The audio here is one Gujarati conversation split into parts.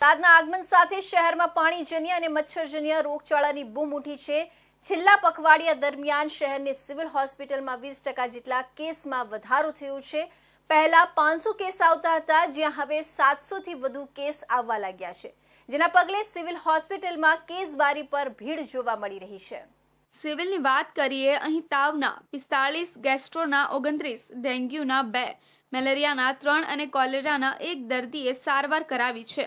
વરસાદના આગમન સાથે શહેરમાં પાણીજન્ય અને મચ્છરજન્ય રોગચાળાની બૂમ ઉઠી છે. છેલ્લા પખવાડિયા દરમિયાન શહેરની સિવિલ હોસ્પિટલમાં વીસ ટકા જેટલા કેસમાં વધારો થયો છે. પહેલા પાંચસો કેસ આવતા હતા, જ્યાં હવે સાતસોથી વધુ કેસ આવવા લાગ્યા છે. જેના પગલે સિવિલ હોસ્પિટલમાં કેસબારી પર ભીડ જોવા મળી રહી છે. સિવિલની વાત કરીએ, અહીં તાવના પિસ્તાળીસ, ગેસ્ટ્રોના ઓગણત્રીસ, ડેન્ગ્યુના બે, મેલેરિયાના ત્રણ અને કોલેરાના એક દર્દીએ સારવાર કરાવી છે.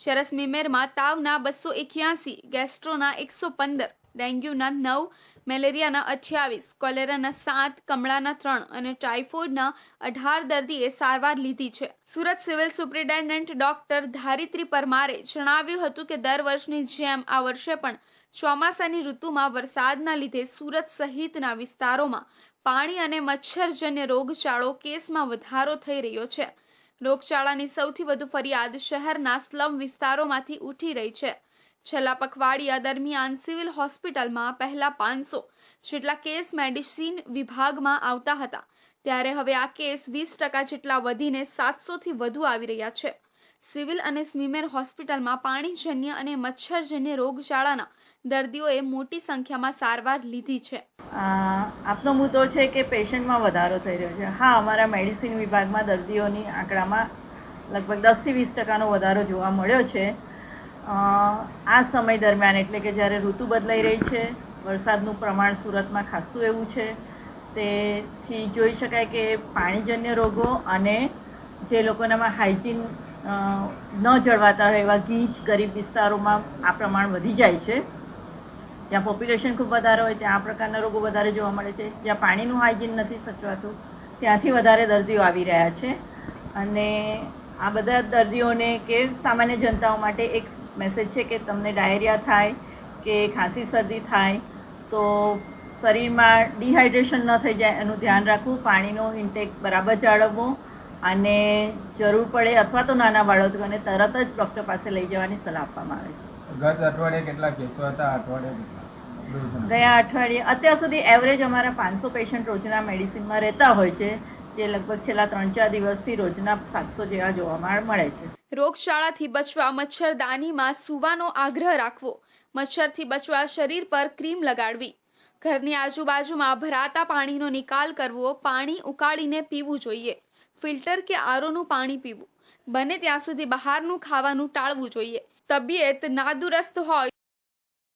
શરસ મિમેરમાં તાવના બસો એક્યાસી, ગેસ્ટ્રોના એકસો પંદર, ડેન્ગ્યુના નવ, મેલેરિયાના અઠ્યાવીસ, કોલેરાના સાત, કમળાના ત્રણ અને ટાઇફોઇડના અઢાર દર્દીએ સારવાર લીધી છે. Surat civil superintendent doctor Dharitri પરમારે જણાવ્યું હતું કે દર વર્ષની જેમ આ વર્ષે પણ ચોમાસાની ઋતુમાં વરસાદના લીધે સુરત સહિતના વિસ્તારોમાં પાણી અને મચ્છરજન્ય રોગચાળો કેસમાં વધારો થઈ રહ્યો છે. રોગચાળાની સૌથી વધુ ફરિયાદ શહેરના સ્લમ વિસ્તારોમાંથી ઉઠી રહી છે. છેલ્લા પખવાડિયા દરમિયાન સિવિલ હોસ્પિટલમાં પહેલા પાંચસો જેટલા કેસ મેડિસિન વિભાગમાં આવતા હતા. ત્યારે હવે આ કેસ વીસ ટકા જેટલા વધીને સાતસોથી વધુ આવી રહ્યા છે. સિવિલ અને સ્મીમેર હોસ્પિટલમાં પાણીજન્ય અને મચ્છરજન્ય રોગચાળાના દર્દીઓએ મોટી સંખ્યામાં સારવાર લીધી છે. આપનો મુદ્દો છે કે પેશન્ટમાં વધારો થઈ રહ્યો છે. હા, અમારા મેડિસિન વિભાગમાં દર્દીઓની આંકડામાં લગભગ દસથી વીસ ટકાનો વધારો જોવા મળ્યો છે. આ સમય દરમિયાન એટલે કે જ્યારે ઋતુ બદલાઈ રહી છે, વરસાદનું પ્રમાણ સુરતમાં ખાસું એવું છે, તેથી જોઈ શકાય કે પાણીજન્ય રોગો અને જે લોકોનામાં હાઇજીન ન જળવાતા હોય એવા ગીચ, ગરીબ વિસ્તારોમાં આ પ્રમાણ વધી જાય છે. જ્યાં પોપ્યુલેશન ખૂબ વધારે હોય ત્યાં આ પ્રકારના રોગો વધારે જોવા મળે છે. જ્યાં પાણીનું હાઇજીન નથી સચવાતું, ત્યાંથી વધારે દર્દીઓ આવી રહ્યા છે. અને આ બધા દર્દીઓને કે સામાન્ય જનતાઓ માટે એક મેસેજ છે કે તમને ડાયરિયા થાય કે ખાંસી, શરદી થાય, તો શરીરમાં ડિહાઇડ્રેશન ન થઈ જાય એનું ધ્યાન રાખવું, પાણીનો ઇન્ટેક બરાબર જાળવવો અને જરૂર પડે અથવા તો નાના બાળકોને તરત જ ડૉક્ટર પાસે લઈ જવાની સલાહ આપવામાં આવે છે. ગત અઠવાડિયે કેટલા કેસો હતા? અઠવાડિયે કેટલા? ગયા અઠવાડિયે અત્યાર સુધી એવરેજ અમારા પાંચસો પેશન્ટ રોજના મેડિસિનમાં રહેતા હોય છે જે લગભગ છેલ્લા ત્રણ ચાર દિવસથી રોજના સાતસો જેવા જોવા મળે છે. રોગશાળાથી બચવા મચ્છરદાનીમાં સૂવાનો આગ્રહ રાખવો. મચ્છરથી બચવા શરીર પર ક્રીમ લગાડવી. ઘરની આજુબાજુમાં ભરાતા પાણીનો નિકાલ કરવો પાણી ઉકાળીને પીવું જોઈએ. ફિલ્ટર કે આરોનું પાણી પીવું. બને ત્યાં સુધી બહારનું ખાવાનું ટાળવું જોઈએ. તબિયત નાદુરસ્ત હોય